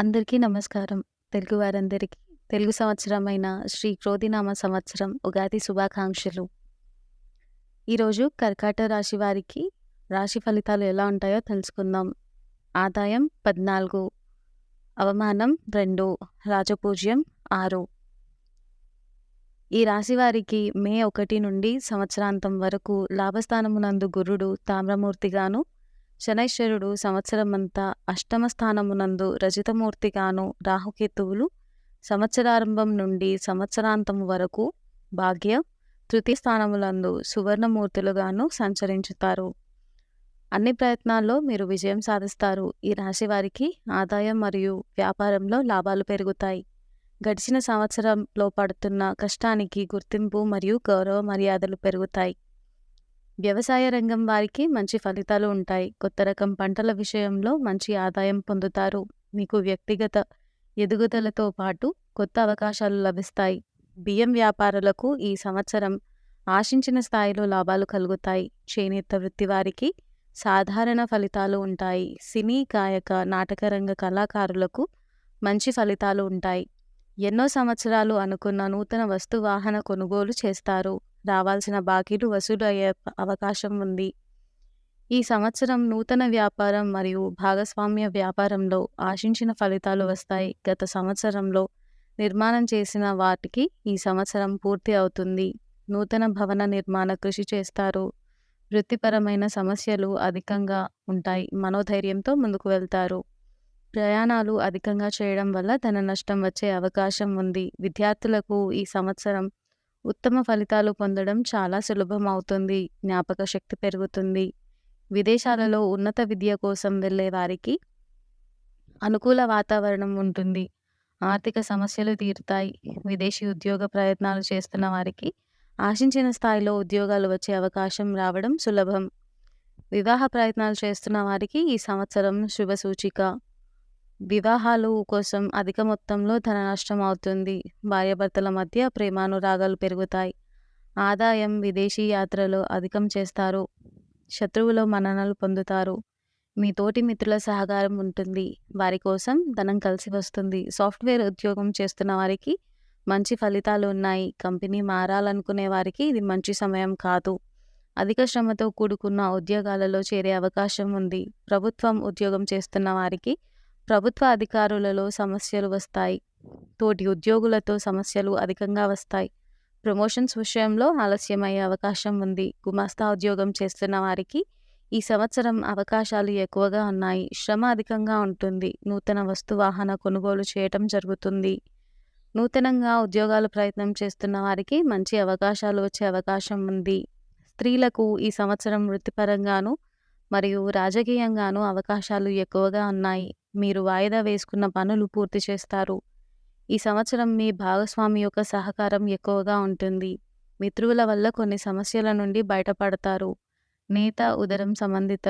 అందరికీ నమస్కారం. తెలుగు వారందరికీ తెలుగు సంవత్సరమైన శ్రీ క్రోధినామ సంవత్సరం ఉగాది శుభాకాంక్షలు. ఈరోజు కర్కాట రాశి వారికి రాశి ఫలితాలు ఎలా ఉంటాయో తెలుసుకుందాం. ఆదాయం 14, అవమానం రెండు రాజపూజ్యం ఆరు ఈ రాశి వారికి మే ఒకటి నుండి సంవత్సరాంతం వరకు లాభస్థానమునందు గురుడు తామ్రమూర్తిగాను, శనైశ్వరుడు సంవత్సరమంతా అష్టమ స్థానమునందు రజితమూర్తిగాను రాహుకేతువులు సంవత్సరారంభం నుండి సంవత్సరాంతము వరకు భాగ్య, తృతీయ స్థానములందు సువర్ణమూర్తులుగాను సంచరించుతారు. అన్ని ప్రయత్నాల్లో మీరు విజయం సాధిస్తారు. ఈ రాశి వారికి ఆదాయం మరియు వ్యాపారంలో లాభాలు పెరుగుతాయి. గడిచిన సంవత్సరంలో పడుతున్న కష్టానికి గుర్తింపు మరియు గౌరవ మర్యాదలు పెరుగుతాయి. వ్యవసాయ రంగం వారికి మంచి ఫలితాలు ఉంటాయి. కొత్త రకం పంటల విషయంలో మంచి ఆదాయం పొందుతారు. మీకు వ్యక్తిగత ఎదుగుదలతో పాటు కొత్త అవకాశాలు లభిస్తాయి. బియ్యం వ్యాపారులకు ఈ సంవత్సరం ఆశించిన స్థాయిలో లాభాలు కలుగుతాయి. చేనేత వృత్తి వారికి సాధారణ ఫలితాలు ఉంటాయి. సినీ, గాయక, నాటకరంగ కళాకారులకు మంచి ఫలితాలు ఉంటాయి. ఎన్నో సంవత్సరాలు అనుకున్న నూతన వస్తువాహన కొనుగోలు చేస్తారు. రావాల్సిన బాకీలు వసూలు అయ్యే అవకాశం ఉంది. ఈ సంవత్సరం నూతన వ్యాపారం మరియు భాగస్వామ్య వ్యాపారంలో ఆశించిన ఫలితాలు వస్తాయి. గత సంవత్సరంలో నిర్మాణం చేసిన వాటికి ఈ సంవత్సరం పూర్తి అవుతుంది. నూతన భవన నిర్మాణ కృషి చేస్తారు. వృత్తిపరమైన సమస్యలు అధికంగా ఉంటాయి. మనోధైర్యంతో ముందుకు వెళ్తారు. ప్రయాణాలు అధికంగా చేయడం వల్ల ధన నష్టం వచ్చే అవకాశం ఉంది. విద్యార్థులకు ఈ సంవత్సరం ఉత్తమ ఫలితాలు పొందడం చాలా సులభం అవుతుంది. జ్ఞాపక శక్తి పెరుగుతుంది. విదేశాలలో ఉన్నత విద్య కోసం వెళ్ళే వారికి అనుకూల వాతావరణం ఉంటుంది. ఆర్థిక సమస్యలు తీరుతాయి. విదేశీ ఉద్యోగ ప్రయత్నాలు చేస్తున్న వారికి ఆశించిన స్థాయిలో ఉద్యోగాలు వచ్చే అవకాశం రావడం సులభం. వివాహ ప్రయత్నాలు చేస్తున్న వారికి ఈ సంవత్సరం శుభసూచిక. వివాహాలు కోసం అధిక మొత్తంలో ధన నష్టం అవుతుంది. భార్యాభర్తల మధ్య ప్రేమానురాగాలు పెరుగుతాయి. ఆదాయం విదేశీ యాత్రలు అధికం చేస్తారు. శత్రువులు మన్ననలు పొందుతారు. మీ తోటి మిత్రుల సహకారం ఉంటుంది. వారి కోసం ధనం కలిసి వస్తుంది. సాఫ్ట్వేర్ ఉద్యోగం చేస్తున్న వారికి మంచి ఫలితాలు ఉన్నాయి. కంపెనీ మారాలనుకునే వారికి ఇది మంచి సమయం కాదు. అధిక శ్రమతో కూడుకున్న ఉద్యోగాలలో చేరే అవకాశం ఉంది. ప్రభుత్వం ఉద్యోగం చేస్తున్న వారికి ప్రభుత్వ అధికారులలో సమస్యలు వస్తాయి. తోటి ఉద్యోగులతో సమస్యలు అధికంగా వస్తాయి. ప్రమోషన్స్ విషయంలో ఆలస్యమయ్యే అవకాశం ఉంది. గుమాస్తా ఉద్యోగం చేస్తున్న వారికి ఈ సంవత్సరం అవకాశాలు ఎక్కువగా ఉన్నాయి. శ్రమ అధికంగా ఉంటుంది. నూతన వస్తువాహన కొనుగోలు చేయటం జరుగుతుంది. నూతనంగా ఉద్యోగాలు ప్రయత్నం చేస్తున్న వారికి మంచి అవకాశాలు వచ్చే అవకాశం ఉంది. స్త్రీలకు ఈ సంవత్సరం వృత్తిపరంగాను మరియు రాజకీయంగాను అవకాశాలు ఎక్కువగా ఉన్నాయి. మీరు వాయిదా వేసుకున్న పనులు పూర్తి చేస్తారు. ఈ సంవత్సరం మీ భాగస్వామి యొక్క సహకారం ఎక్కువగా ఉంటుంది. మిత్రుల వల్ల కొన్ని సమస్యల నుండి బయటపడతారు. నేత, ఉదరం సంబంధిత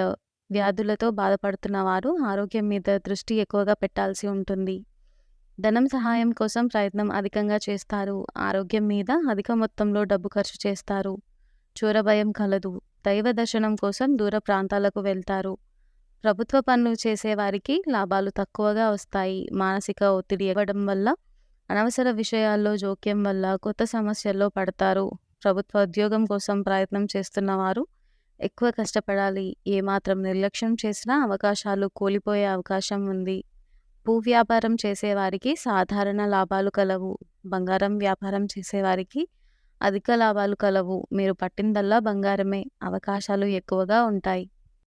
వ్యాధులతో బాధపడుతున్న వారు ఆరోగ్యం మీద దృష్టి ఎక్కువగా పెట్టాల్సి ఉంటుంది. ధనం సహాయం కోసం ప్రయత్నం అధికంగా చేస్తారు. ఆరోగ్యం మీద అధిక మొత్తంలో డబ్బు ఖర్చు చేస్తారు. చోరభయం కలదు. దైవ దర్శనం కోసం దూర ప్రాంతాలకు వెళ్తారు. ప్రభుత్వ పనులు చేసేవారికి లాభాలు తక్కువగా వస్తాయి. మానసిక ఒత్తిడి ఇవ్వడం వల్ల అనవసర విషయాల్లో జోక్యం వల్ల కొత్త సమస్యల్లో పడతారు. ప్రభుత్వ ఉద్యోగం కోసం ప్రయత్నం చేస్తున్న వారు ఎక్కువ కష్టపడాలి. ఏమాత్రం నిర్లక్ష్యం చేసినా అవకాశాలు కోల్పోయే అవకాశం ఉంది. భూ వ్యాపారం చేసేవారికి సాధారణ లాభాలు కలవు. బంగారం వ్యాపారం చేసేవారికి అధిక లాభాలు కలవు. మీరు పట్టిందల్లా బంగారమే. అవకాశాలు ఎక్కువగా ఉంటాయి.